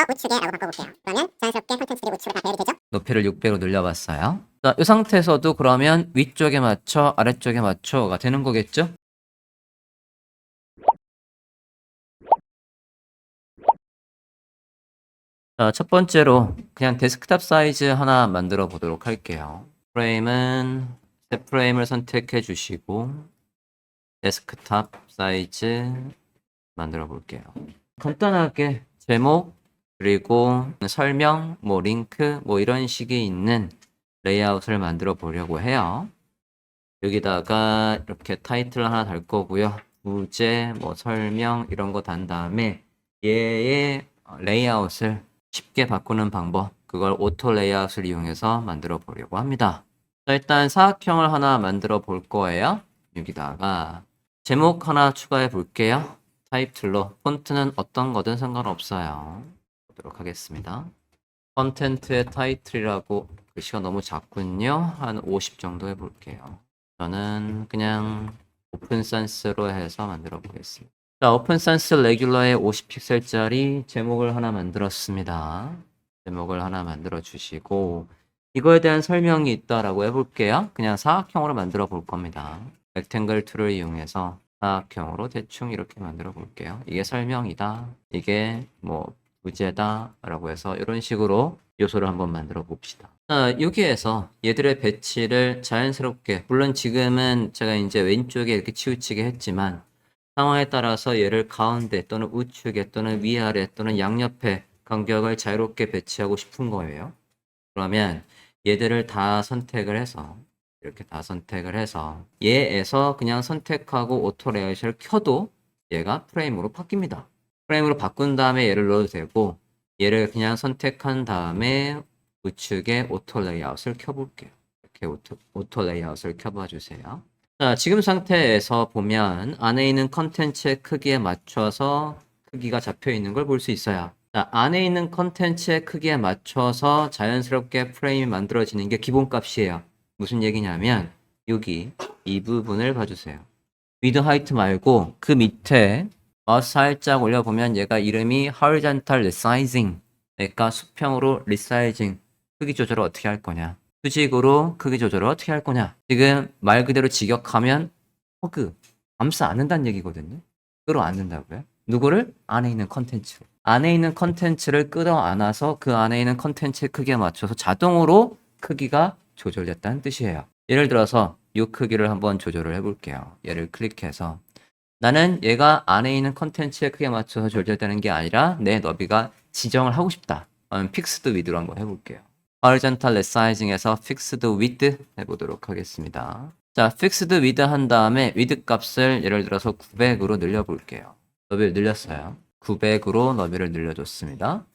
상태에서 우측에라고 바꿔볼게요. 그러면 자연스럽게 콘텐츠들이 우측으로 다 배열이 되죠? 높이를 6배로 늘려봤어요. 자, 이 상태에서도 그러면 위쪽에 맞춰 아래쪽에 맞춰가 되는 거겠죠? 자, 첫 번째로 그냥 데스크탑 사이즈 하나 만들어 보도록 할게요. 프레임은 새 프레임을 선택해 주시고 데스크탑 사이즈 만들어 볼게요. 간단하게 제목 그리고 설명, 뭐 링크, 뭐 이런 식이 있는 레이아웃을 만들어 보려고 해요. 여기다가 이렇게 타이틀 하나 달 거고요. 부제, 뭐 설명 이런 거 단 다음에 얘의 레이아웃을 쉽게 바꾸는 방법, 그걸 오토 레이아웃을 이용해서 만들어 보려고 합니다. 자, 일단 사각형을 하나 만들어 볼 거예요. 여기다가 제목 하나 추가해 볼게요. 타이틀로 폰트는 어떤 거든 상관없어요. 보도록 하겠습니다. 컨텐트의 타이틀이라고 글씨가 너무 작군요. 한 50 정도 해볼게요. 저는 그냥 오픈 산스로 해서 만들어 보겠습니다. 자, 오픈 산스 레귤러의 50픽셀짜리 제목을 하나 만들었습니다. 제목을 하나 만들어 주시고 이거에 대한 설명이 있다라고 해볼게요. 그냥 사각형으로 만들어 볼 겁니다. 렉탱글 툴을 이용해서 사각형으로 대충 이렇게 만들어 볼게요. 이게 설명이다. 이게 뭐 부재다라고 해서 이런 식으로 요소를 한번 만들어 봅시다. 자, 여기에서 얘들의 배치를 자연스럽게 물론 지금은 제가 이제 왼쪽에 이렇게 치우치게 했지만 상황에 따라서 얘를 가운데 또는 우측에 또는 위아래 또는 양옆에 간격을 자유롭게 배치하고 싶은 거예요. 그러면 얘들을 다 선택을 해서 이렇게 다 선택을 해서 얘에서 그냥 선택하고 오토 레이아웃을 켜도 얘가 프레임으로 바뀝니다. 프레임으로 바꾼 다음에 얘를 넣어도 되고 얘를 그냥 선택한 다음에 우측에 오토 레이아웃을 켜볼게요. 이렇게 오토, 오토 레이아웃을 켜봐 주세요. 자, 지금 상태에서 보면 안에 있는 컨텐츠의 크기에 맞춰서 크기가 잡혀 있는 걸 볼 수 있어요. 자, 안에 있는 컨텐츠의 크기에 맞춰서 자연스럽게 프레임이 만들어지는 게 기본값이에요. 무슨 얘기냐면 여기 이 부분을 봐주세요. 위드 하이트 말고 그 밑에 마우스 살짝 올려보면 얘가 이름이 horizontal resizing. 그러니까 수평으로 resizing. 크기 조절을 어떻게 할 거냐. 수직으로 크기 조절을 어떻게 할 거냐. 지금 말 그대로 직역하면 허그 감싸 안는다는 얘기거든요. 끌어안는다고요. 누구를? 안에 있는 컨텐츠 안에 있는 컨텐츠를 끌어안아서 그 안에 있는 컨텐츠의 크기에 맞춰서 자동으로 크기가 조절됐다는 뜻이에요. 예를 들어서 이 크기를 한번 조절을 해볼게요. 얘를 클릭해서 나는 얘가 안에 있는 컨텐츠에 크게 맞춰서 조절되는 게 아니라 내 너비가 지정을 하고 싶다. 그럼 픽스드 위드로 한번 해볼게요. horizontal resizing에서 fixed width 해보도록 하겠습니다. 자, fixed width 한 다음에 width 값을 예를 들어서 900으로 늘려볼게요. 너비를 늘렸어요. 900으로 너비를 늘려줬습니다.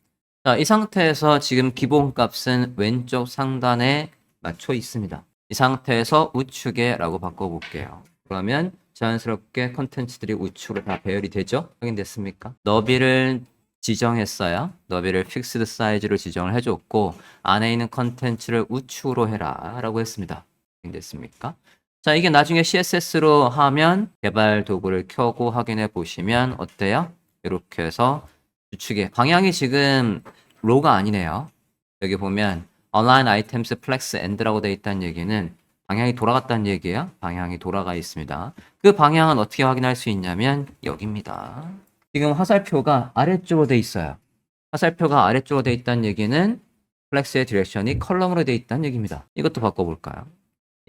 자, 이 상태에서 지금 기본 값은 왼쪽 상단에 맞춰 있습니다. 이 상태에서 우측에 라고 바꿔볼게요. 그러면 자연스럽게 컨텐츠들이 우측으로 다 배열이 되죠? 확인됐습니까? 너비를 지정했어요. 너비를 픽스드 사이즈로 지정을 해줬고 안에 있는 컨텐츠를 우측으로 해라 라고 했습니다. 확인됐습니까? 자 이게 나중에 CSS로 하면 개발 도구를 켜고 확인해 보시면 어때요? 이렇게 해서 우측에 방향이 지금 로가 아니네요. 여기 보면 align items flex end라고 되어 있다는 얘기는 방향이 돌아갔다는 얘기예요. 방향이 돌아가 있습니다. 그 방향은 어떻게 확인할 수 있냐면 여기입니다. 지금 화살표가 아래쪽으로 돼 있어요. 화살표가 아래쪽으로 돼 있다는 얘기는 플렉스의 디렉션이 컬럼으로 돼 있다는 얘기입니다. 이것도 바꿔볼까요?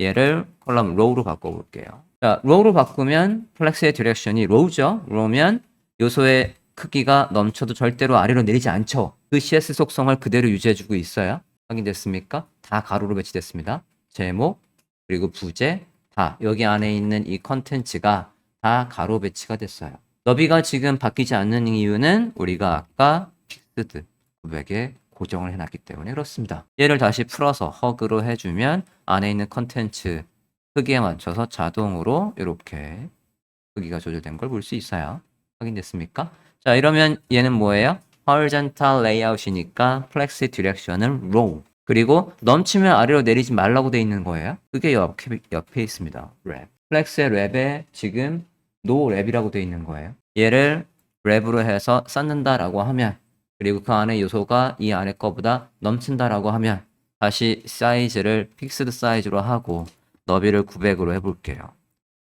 얘를 컬럼 로우로 바꿔볼게요. 자, 로우로 바꾸면 플렉스의 디렉션이 로우죠. 로우면 요소의 크기가 넘쳐도 절대로 아래로 내리지 않죠. 그 CS 속성을 그대로 유지해주고 있어요. 확인됐습니까? 다 가로로 배치됐습니다. 제목, 그리고 부제 다 여기 안에 있는 이 컨텐츠가 다 가로 배치가 됐어요. 너비가 지금 바뀌지 않는 이유는 우리가 아까 픽스드 900에 고정을 해놨기 때문에 그렇습니다. 얘를 다시 풀어서 허그로 해주면 안에 있는 컨텐츠 크기에 맞춰서 자동으로 이렇게 크기가 조절된 걸 볼 수 있어요. 확인됐습니까? 자 이러면 얘는 뭐예요? horizontal layout이니까 flex direction은 row 그리고 넘치면 아래로 내리지 말라고 돼 있는 거예요. 그게 옆에, 옆에 있습니다. 랩. 플렉스의 랩에 지금 노 랩이라고 돼 있는 거예요. 얘를 랩으로 해서 쌓는다라고 하면 그리고 그 안에 요소가 이 안에 거보다 넘친다라고 하면 다시 사이즈를 픽스드 사이즈로 하고 너비를 900으로 해볼게요.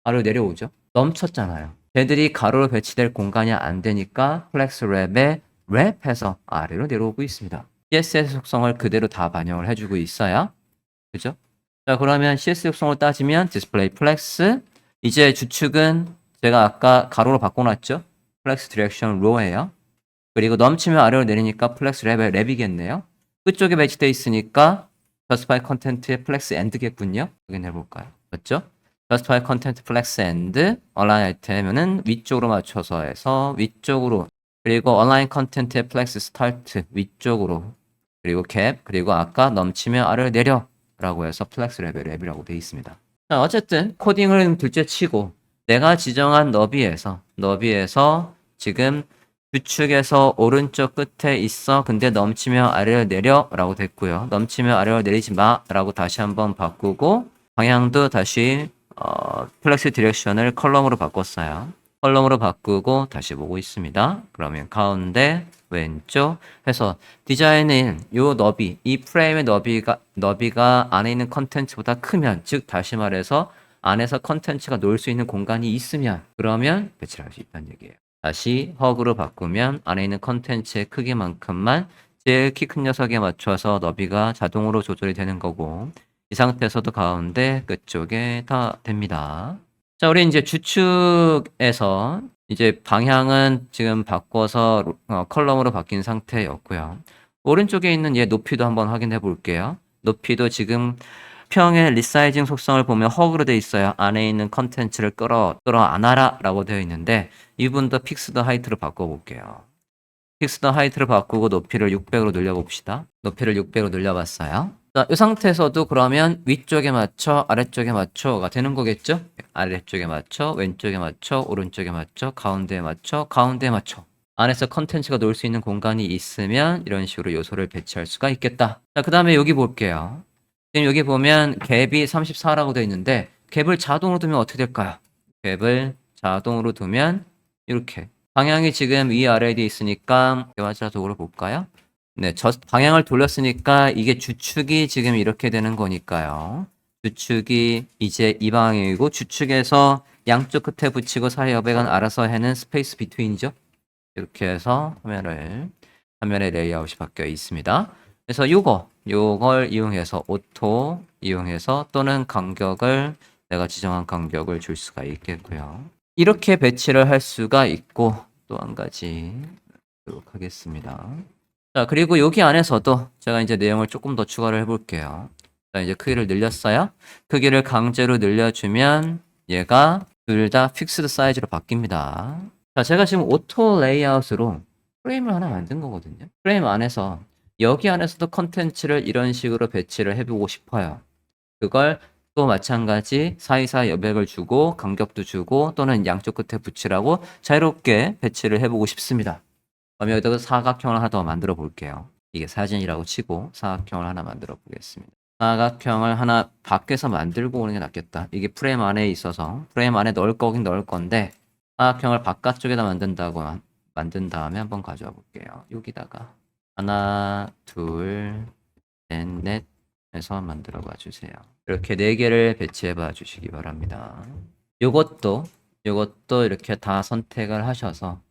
아래로 내려오죠. 넘쳤잖아요. 걔들이 가로로 배치될 공간이 안 되니까 플렉스 랩에 랩해서 아래로 내려오고 있습니다. CSS 속성을 그대로 다 반영을 해주고 있어야 그죠? 자 그러면 CSS 속성을 따지면 디스플레이 플렉스 이제 주축은 제가 아까 가로로 바꿔놨죠? 플렉스 디렉션 로예요. 그리고 넘치면 아래로 내리니까 플렉스 랩의 랩이겠네요. 끝쪽에 배치돼 있으니까 justify content의 플렉스 end겠군요. 확인해 볼까요? 맞죠? justify content 플렉스 end align item은 위쪽으로 맞춰서 해서 위쪽으로 그리고 align content의 플렉스 start 위쪽으로 그리고 cap 그리고 아까 넘치면 아래로 내려 라고 해서 플렉스 랩의 랩이라고 되어 있습니다. 자, 어쨌든 코딩을 둘째 치고 내가 지정한 너비에서 너비에서 지금 주축에서 오른쪽 끝에 있어. 근데 넘치면 아래로 내려 라고 됐고요. 넘치면 아래로 내리지 마 라고 다시 한번 바꾸고 방향도 다시 어, 플렉스 디렉션을 컬럼으로 바꿨어요. 컬럼으로 바꾸고 다시 보고 있습니다. 그러면 가운데 왼쪽 해서 디자인은 요 너비 이 프레임의 너비가 너비가 안에 있는 컨텐츠보다 크면 즉 다시 말해서 안에서 컨텐츠가 놓을 수 있는 공간이 있으면 그러면 배치를 할 수 있다는 얘기예요. 다시 허그로 바꾸면 안에 있는 컨텐츠의 크기만큼만 제일 키 큰 녀석에 맞춰서 너비가 자동으로 조절이 되는 거고 이 상태에서도 가운데 끝쪽에 다 됩니다. 자, 우리 이제 주축에서 이제 방향은 지금 바꿔서 어, 컬럼으로 바뀐 상태였고요. 오른쪽에 있는 얘 높이도 한번 확인해 볼게요. 높이도 지금 평의 리사이징 속성을 보면 허그로 되어 있어요. 안에 있는 컨텐츠를 끌어 끌어 안아라 라고 되어 있는데 이분도 픽스드 하이트로 바꿔 볼게요. 픽스드 하이트를 바꾸고 높이를 600으로 늘려 봅시다. 높이를 600으로 늘려 봤어요. 자, 이 상태에서도 그러면 위쪽에 맞춰 아래쪽에 맞춰가 되는 거겠죠? 아래쪽에 맞춰 왼쪽에 맞춰 오른쪽에 맞춰 가운데에 맞춰 가운데에 맞춰 안에서 컨텐츠가 놓을 수 있는 공간이 있으면 이런 식으로 요소를 배치할 수가 있겠다. 자, 그 다음에 여기 볼게요. 지금 여기 보면 갭이 34라고 되어 있는데 갭을 자동으로 두면 어떻게 될까요? 갭을 자동으로 두면 이렇게 방향이 지금 위아래에 돼 있으니까 대화자적으로 볼까요? 네, 저 방향을 돌렸으니까 이게 주축이 지금 이렇게 되는 거니까요. 주축이 이제 이 방향이고 주축에서 양쪽 끝에 붙이고 사이 여백은 알아서 해는 스페이스 비트윈이죠. 이렇게 해서 화면을 화면의 레이아웃이 바뀌어 있습니다. 그래서 요거 요걸 이용해서 오토 이용해서 또는 간격을 내가 지정한 간격을 줄 수가 있겠고요. 이렇게 배치를 할 수가 있고 또 한 가지 하겠습니다. 자, 그리고 여기 안에서도 제가 이제 내용을 조금 더 추가를 해볼게요. 자, 이제 크기를 늘렸어요. 크기를 강제로 늘려주면 얘가 둘 다 픽스드 사이즈로 바뀝니다. 자, 제가 지금 오토 레이아웃으로 프레임을 하나 만든 거거든요. 프레임 안에서 여기 안에서도 컨텐츠를 이런 식으로 배치를 해보고 싶어요. 그걸 또 마찬가지 사이사이 여백을 주고 간격도 주고 또는 양쪽 끝에 붙이라고 자유롭게 배치를 해보고 싶습니다. 그럼 여기다가 사각형을 하나 더 만들어 볼게요. 이게 사진이라고 치고 사각형을 하나 만들어 보겠습니다. 사각형을 하나 밖에서 만들고 오는 게 낫겠다. 이게 프레임 안에 있어서 프레임 안에 넣을 거긴 넣을 건데 사각형을 바깥쪽에다 만든다고 만든 다음에 한번 가져와 볼게요. 여기다가 하나, 둘, 셋, 넷 해서 만들어 봐 주세요. 이렇게 네 개를 배치해 봐 주시기 바랍니다. 요것도 요것도 이렇게 다 선택을 하셔서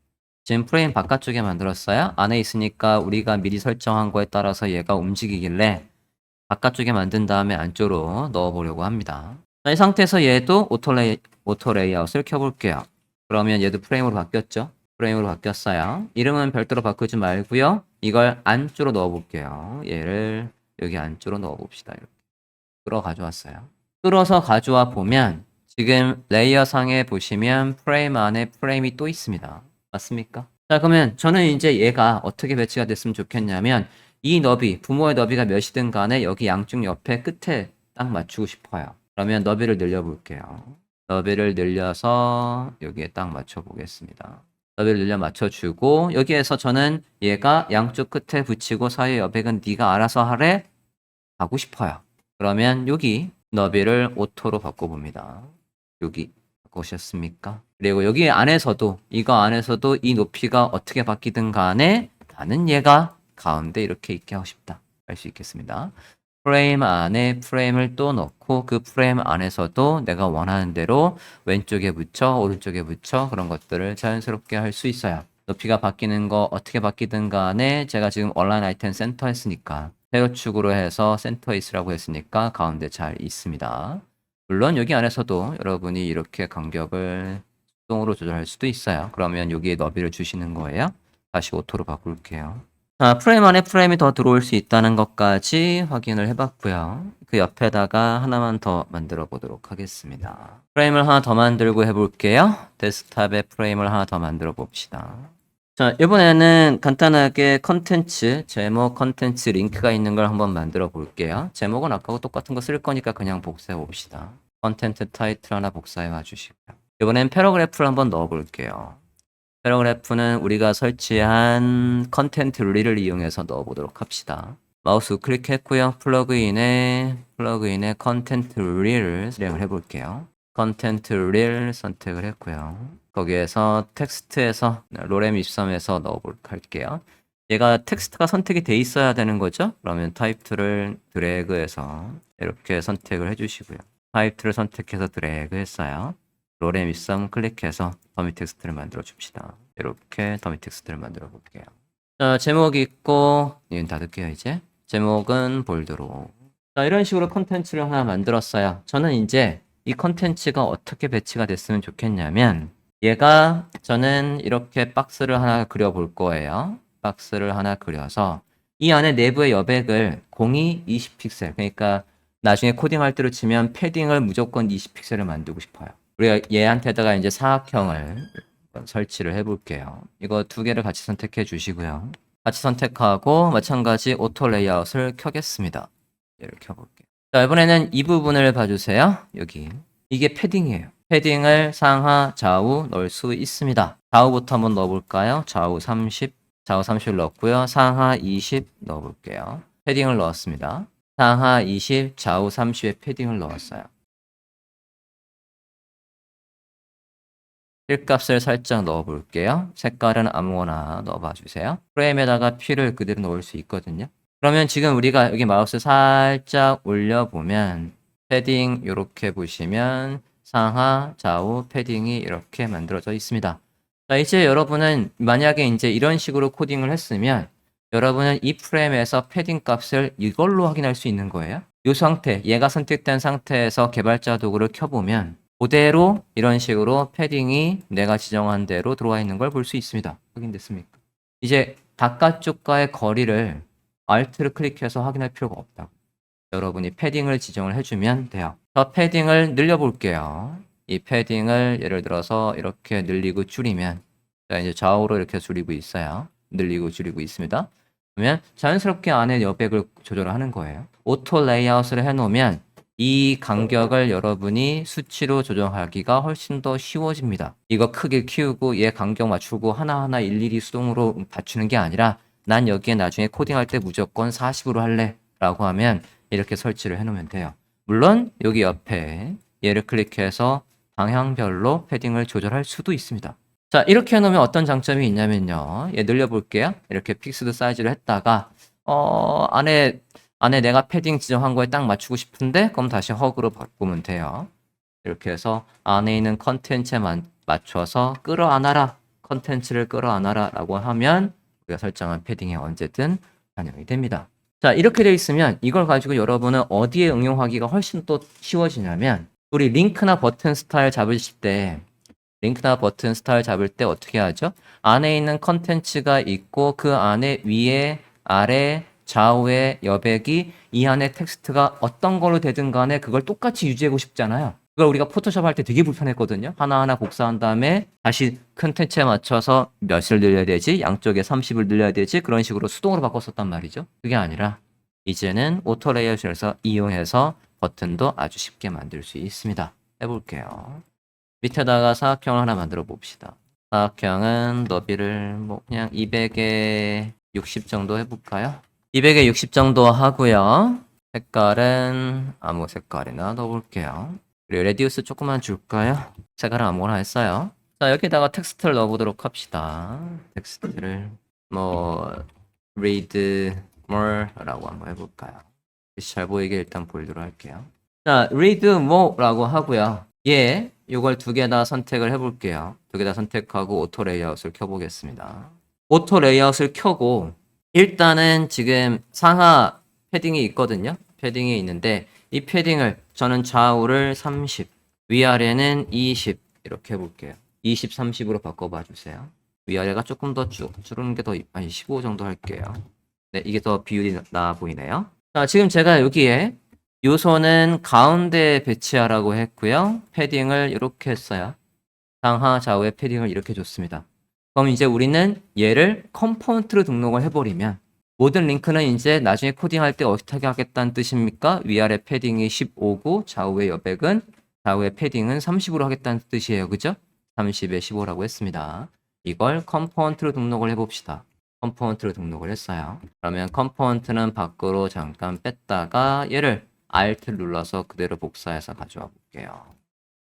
지금 프레임 바깥쪽에 만들었어요. 안에 있으니까 우리가 미리 설정한 거에 따라서 얘가 움직이길래 바깥쪽에 만든 다음에 안쪽으로 넣어 보려고 합니다. 자, 이 상태에서 얘도 오토 레이, 오토 레이아웃을 켜볼게요. 그러면 얘도 프레임으로 바뀌었죠? 프레임으로 바뀌었어요. 이름은 별도로 바꾸지 말고요. 이걸 안쪽으로 넣어 볼게요. 얘를 여기 안쪽으로 넣어 봅시다. 이렇게. 끌어 가져왔어요. 끌어서 가져와 보면 지금 레이어 상에 보시면 프레임 안에 프레임이 또 있습니다. 맞습니까? 자, 그러면 저는 이제 얘가 어떻게 배치가 됐으면 좋겠냐면 이 너비, 부모의 너비가 몇이든 간에 여기 양쪽 옆에 끝에 딱 맞추고 싶어요. 그러면 너비를 늘려볼게요. 너비를 늘려서 여기에 딱 맞춰 보겠습니다. 너비를 늘려 맞춰주고 여기에서 저는 얘가 양쪽 끝에 붙이고 사이 여백은 네가 알아서 하래 하고 싶어요. 그러면 여기 너비를 오토로 바꿔봅니다. 여기 바꾸셨습니까? 그리고 여기 안에서도 이거 안에서도 이 높이가 어떻게 바뀌든 간에 나는 얘가 가운데 이렇게 있게 하고 싶다. 할 수 있겠습니다. 프레임 안에 프레임을 또 넣고 그 프레임 안에서도 내가 원하는 대로 왼쪽에 붙여 오른쪽에 붙여 그런 것들을 자연스럽게 할 수 있어요. 높이가 바뀌는 거 어떻게 바뀌든 간에 제가 지금 온라인 아이템 센터 했으니까 세로축으로 해서 센터에 있으라고 했으니까 가운데 잘 있습니다. 물론 여기 안에서도 여러분이 이렇게 간격을 수동으로 조절할 수도 있어요. 그러면 여기에 너비를 주시는 거예요. 다시 오토로 바꿀게요. 자, 프레임 안에 프레임이 더 들어올 수 있다는 것까지 확인을 해봤고요. 그 옆에다가 하나만 더 만들어 보도록 하겠습니다. 프레임을 하나 더 만들고 해볼게요. 데스크탑에 프레임을 하나 더 만들어 봅시다. 자, 이번에는 간단하게 컨텐츠, 제목 컨텐츠 링크가 있는 걸 한번 만들어 볼게요. 제목은 아까하고 똑같은 거 쓸 거니까 그냥 복사해 봅시다. 컨텐츠 타이틀 하나 복사해 와 주시고요. 이번엔 패러그래프를 한번 넣어 볼게요. 패러그래프는 우리가 설치한 컨텐트 룰을 이용해서 넣어 보도록 합시다. 마우스 클릭했고요. 플러그인에 플러그인에 컨텐트 룰을 실행을 해 볼게요. 컨텐트 룰 선택을 했고요. 거기에서 텍스트에서 로렘 입섬에서 넣어볼까 할게요. 얘가 텍스트가 선택이 돼 있어야 되는 거죠. 그러면 타입2를 드래그해서 이렇게 선택을 해주시고요. 타입2를 선택해서 드래그 했어요. 로렘 입섬 클릭해서 더미 텍스트를 만들어 줍시다. 이렇게 더미 텍스트를 만들어 볼게요. 자, 제목이 있고, 이건 닫을게요, 이제. 제목은 볼드로. 자, 이런 식으로 컨텐츠를 하나 만들었어요. 저는 이제 이 컨텐츠가 어떻게 배치가 됐으면 좋겠냐면, 얘가 저는 이렇게 박스를 하나 그려볼 거예요. 박스를 하나 그려서 이 안에 내부의 여백을 공이 20픽셀, 그러니까 나중에 코딩할 때로 치면 패딩을 무조건 20픽셀을 만들고 싶어요. 우리가 얘한테다가 이제 사각형을 설치를 해볼게요. 이거 두 개를 같이 선택해 주시고요. 같이 선택하고 마찬가지 오토 레이아웃을 켜겠습니다. 얘를 켜볼게요. 자, 이번에는 이 부분을 봐주세요. 여기. 이게 패딩이에요. 패딩을 상하, 좌우 넣을 수 있습니다. 좌우부터 한번 넣어볼까요? 좌우 30, 좌우 30을 넣었고요. 상하 20 넣어볼게요. 패딩을 넣었습니다. 상하 20, 좌우 30의 패딩을 넣었어요. 필값을 살짝 넣어볼게요. 색깔은 아무거나 넣어봐 주세요. 프레임에다가 필을 그대로 넣을 수 있거든요. 그러면 지금 우리가 여기 마우스 살짝 올려보면 패딩 이렇게 보시면 상하, 좌우 패딩이 이렇게 만들어져 있습니다. 자, 이제 여러분은 만약에 이제 이런 식으로 코딩을 했으면 여러분은 이 프레임에서 패딩 값을 이걸로 확인할 수 있는 거예요. 이 상태, 얘가 선택된 상태에서 개발자 도구를 켜보면 그대로 이런 식으로 패딩이 내가 지정한 대로 들어와 있는 걸 볼 수 있습니다. 확인됐습니까? 이제 바깥쪽과의 거리를 Alt를 클릭해서 확인할 필요가 없다고. 여러분이 패딩을 지정을 해주면 돼요. 저 패딩을 늘려볼게요. 이 패딩을 예를 들어서 이렇게 늘리고 줄이면 자 이제 좌우로 이렇게 줄이고 있어요. 늘리고 줄이고 있습니다. 그러면 자연스럽게 안에 여백을 조절을 하는 거예요. 오토 레이아웃을 해놓으면 이 간격을 여러분이 수치로 조정하기가 훨씬 더 쉬워집니다. 이거 크게 키우고 얘 간격 맞추고 하나하나 일일이 수동으로 맞추는 게 아니라 난 여기에 나중에 코딩할 때 무조건 40으로 할래 라고 하면 이렇게 설치를 해놓으면 돼요. 물론 여기 옆에 얘를 클릭해서 방향별로 패딩을 조절할 수도 있습니다. 자 이렇게 해놓으면 어떤 장점이 있냐면요. 얘 늘려볼게요. 이렇게 픽스드 사이즈를 했다가 어 안에 안에 내가 패딩 지정한 거에 딱 맞추고 싶은데 그럼 다시 허그로 바꾸면 돼요. 이렇게 해서 안에 있는 컨텐츠에 맞춰서 끌어안아라 컨텐츠를 끌어안아라 라고 하면 우리가 설정한 패딩에 언제든 반영이 됩니다. 자 이렇게 되어 있으면 이걸 가지고 여러분은 어디에 응용하기가 훨씬 또 쉬워지냐면 우리 링크나 버튼 스타일 잡으실 때 링크나 버튼 스타일 잡을 때 어떻게 하죠? 안에 있는 컨텐츠가 있고 그 안에 위에 아래 좌우의 여백이 이 안에 텍스트가 어떤 걸로 되든 간에 그걸 똑같이 유지하고 싶잖아요. 그걸 우리가 포토샵 할 때 되게 불편했거든요. 하나하나 복사한 다음에 다시 컨텐츠에 맞춰서 몇을 늘려야 되지? 양쪽에 30을 늘려야 되지? 그런 식으로 수동으로 바꿨었단 말이죠. 그게 아니라 이제는 오토 레이아웃에서 이용해서 버튼도 아주 쉽게 만들 수 있습니다. 해볼게요. 밑에다가 사각형을 하나 만들어 봅시다. 사각형은 너비를 뭐 그냥 200에 60 정도 해볼까요? 200에 60 정도 하고요. 색깔은 아무 색깔이나 넣어볼게요. 그리고 레디우스 조금만 줄까요? 색깔은 아무거나 했어요. 자 여기다가 텍스트를 넣어보도록 합시다. 텍스트를 뭐 read more라고 한번 해볼까요? 잘 보이게 일단 볼드로 할게요. 자, read more라고 하고요. 예, 이걸 두 개 다 선택을 해볼게요. 두 개 다 선택하고 오토 레이아웃을 켜보겠습니다. 오토 레이아웃을 켜고 일단은 지금 상하 패딩이 있거든요. 패딩이 있는데 이 패딩을 저는 좌우를 30, 위아래는 20 이렇게 해볼게요. 20, 30으로 바꿔봐 주세요. 위아래가 조금 더 줄, 줄는 게 더, 아니 15 정도 할게요. 네, 이게 더 비율이 나- 나아 보이네요. 자, 지금 제가 여기에 요소는 가운데 배치하라고 했고요. 패딩을 이렇게 했어요. 상하 좌우의 패딩을 이렇게 줬습니다. 그럼 이제 우리는 얘를 컴포넌트로 등록을 해버리면 모든 링크는 이제 나중에 코딩할 때 어떻게 하겠다는 뜻입니까? 위아래 패딩이 15고 좌우의 여백은 좌우의 패딩은 30으로 하겠다는 뜻이에요. 그죠? 30에 15라고 했습니다. 이걸 컴포넌트로 등록을 해봅시다. 컴포넌트로 등록을 했어요. 그러면 컴포넌트는 밖으로 잠깐 뺐다가 얘를 Alt 눌러서 그대로 복사해서 가져와 볼게요.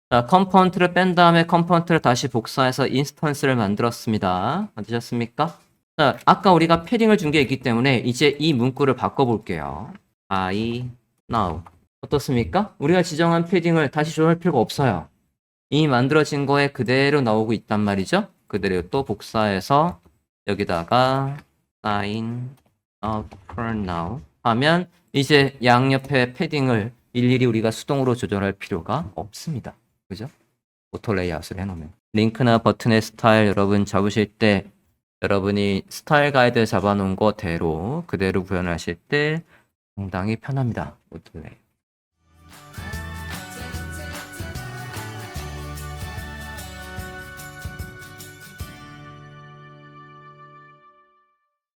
자, 컴포넌트를 뺀 다음에 컴포넌트를 다시 복사해서 인스턴스를 만들었습니다. 만드셨습니까? 자, 아까 우리가 패딩을 준 게 있기 때문에 이제 이 문구를 바꿔볼게요. I now. 어떻습니까? 우리가 지정한 패딩을 다시 조정할 필요가 없어요. 이미 만들어진 거에 그대로 나오고 있단 말이죠. 그대로 또 복사해서 여기다가 sign up for now 하면 이제 양옆에 패딩을 일일이 우리가 수동으로 조절할 필요가 없습니다. 그죠? 오토 레이아웃을 해놓으면 링크나 버튼의 스타일 여러분 잡으실 때 여러분이 스타일 가이드 잡아놓은 거대로 그대로 구현하실 때 상당히 편합니다. 오토 레이